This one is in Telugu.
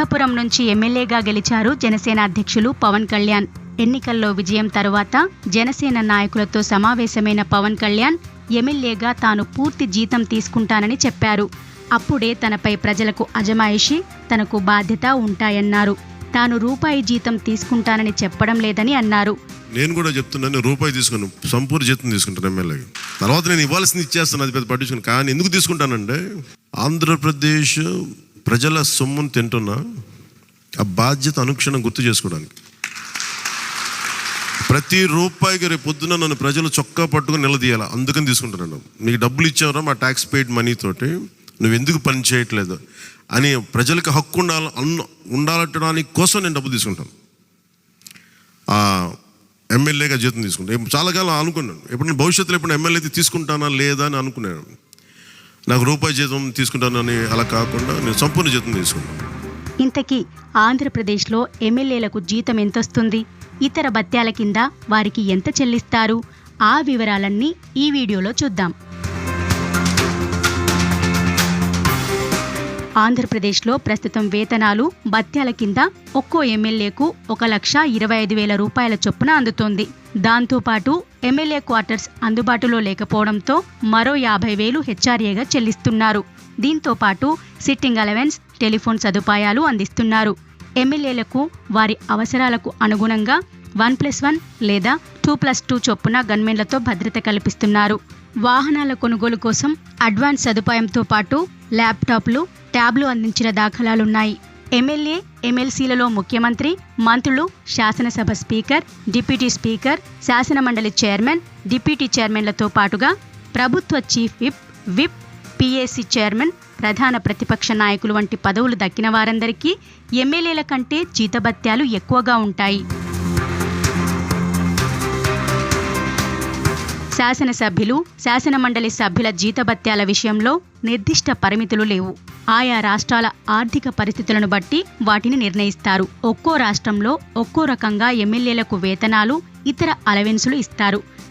పిఠాపురం నుంచి ఎమ్మెల్యేగా గెలిచారు జనసేన అధ్యక్షులు పవన్ కళ్యాణ్. ఎన్నికల్లో విజయం తరువాత జనసేన నాయకులతో సమావేశమైన పవన్ కళ్యాణ్ ఎమ్మెల్యేగా తాను పూర్తి జీతం తీసుకుంటానని చెప్పారు. అప్పుడే తనపై ప్రజలకు అజమాయిషి తనకు బాధ్యత ఉంటాయన్నారు. తాను రూపాయి జీతం తీసుకుంటానని చెప్పడం లేదని అన్నారు. నేను కూడా చెప్తున్నాను రూపాయి తీసుకున్నాను సంపూర్ణ జీతం తీసుకుంటాను ఎమ్మెల్యేగా తర్వాత నేను ఇవ్వాల్సింది ఇచ్చేస్తాను అది పెద్ద పట్టించుకుని. కానీ ఎందుకు తీసుకుంటానంటే ఆంధ్రప్రదేశ్ ప్రజల సొమ్మును తింటున్నా ఆ బాధ్యత అనుక్షణం గుర్తు చేసుకోవడానికి. ప్రతి రూపాయికి రేపు పొద్దున నన్ను ప్రజలు చొక్కా పట్టుకుని నిలదీయాలి? అందుకని తీసుకుంటున్నాను నీకు డబ్బులు ఇచ్చావరా మా ట్యాక్స్ పెయిడ్ మనీతోటి నువ్వు ఎందుకు పని చేయట్లేదు? అని ప్రజలకు హక్కు ఉండాల అన్న కోసం నేను డబ్బు తీసుకుంటాను. ఎమ్మెల్యేగా జీతం తీసుకుంటాను. చాలా కాలం అనుకున్నాను. ఎప్పుడు భవిష్యత్తులో ఎప్పుడు ఎమ్మెల్యే అయితే తీసుకుంటానా లేదా అని అనుకున్నాను. నాకు రూపాయి జీతం తీసుకుంటానని అలా కాకుండా నేను సంపూర్ణ జీతం తీసుకుంటాను. ఇంతకీ ఆంధ్రప్రదేశ్లో ఎమ్మెల్యేలకు జీతం ఎంతొస్తుంది? ఇతర భత్యాల కింద వారికి ఎంత చెల్లిస్తారు? ఆ వివరాలన్నీ ఈ వీడియోలో చూద్దాం. ఆంధ్రప్రదేశ్లో ప్రస్తుతం వేతనాలు భత్యాల కింద ఒక్కో ఎమ్మెల్యేకు ఒక లక్ష ఇరవై ఐదు వేల రూపాయల చొప్పున అందుతోంది. దాంతోపాటు ఎమ్మెల్యే క్వార్టర్స్ అందుబాటులో లేకపోవడంతో మరో యాభై వేలు హెచ్ఆర్ఏగా చెల్లిస్తున్నారు. దీంతో పాటు సిట్టింగ్ అలవెన్స్ టెలిఫోన్ సదుపాయాలు అందిస్తున్నారు. ఎమ్మెల్యేలకు వారి అవసరాలకు అనుగుణంగా వన్ ప్లస్ వన్ లేదా టూ ప్లస్ టూ చొప్పున గన్మెన్లతో భద్రత కల్పిస్తున్నారు. వాహనాల కొనుగోలు కోసం అడ్వాన్స్ సదుపాయంతో పాటు ల్యాప్టాప్లు ట్యాబ్లు అందించిన దాఖలాలున్నాయి. ఎమ్మెల్యే ఎమ్మెల్సీలలో ముఖ్యమంత్రి మంత్రులు శాసనసభ స్పీకర్ డిప్యూటీ స్పీకర్ శాసనమండలి చైర్మన్ డిప్యూటీ చైర్మన్లతో పాటుగా ప్రభుత్వ chief whip whip PAC chairman ప్రధాన ప్రతిపక్ష నాయకులు వంటి పదవులు దక్కిన వారందరికీ ఎమ్మెల్యేల కంటే జీతభత్యాలు ఎక్కువగా ఉంటాయి. శాసనసభ్యులు శాసనమండలి సభ్యుల జీతభత్యాల విషయంలో నిర్దిష్ట పరిమితులు లేవు. ఆయా రాష్ట్రాల ఆర్థిక పరిస్థితులను బట్టి వాటిని నిర్ణయిస్తారు. ఒక్కో రాష్ట్రంలో ఒక్కో రకంగా ఎమ్మెల్యేలకు వేతనాలు ఇతర అలవెన్సులు ఇస్తారు.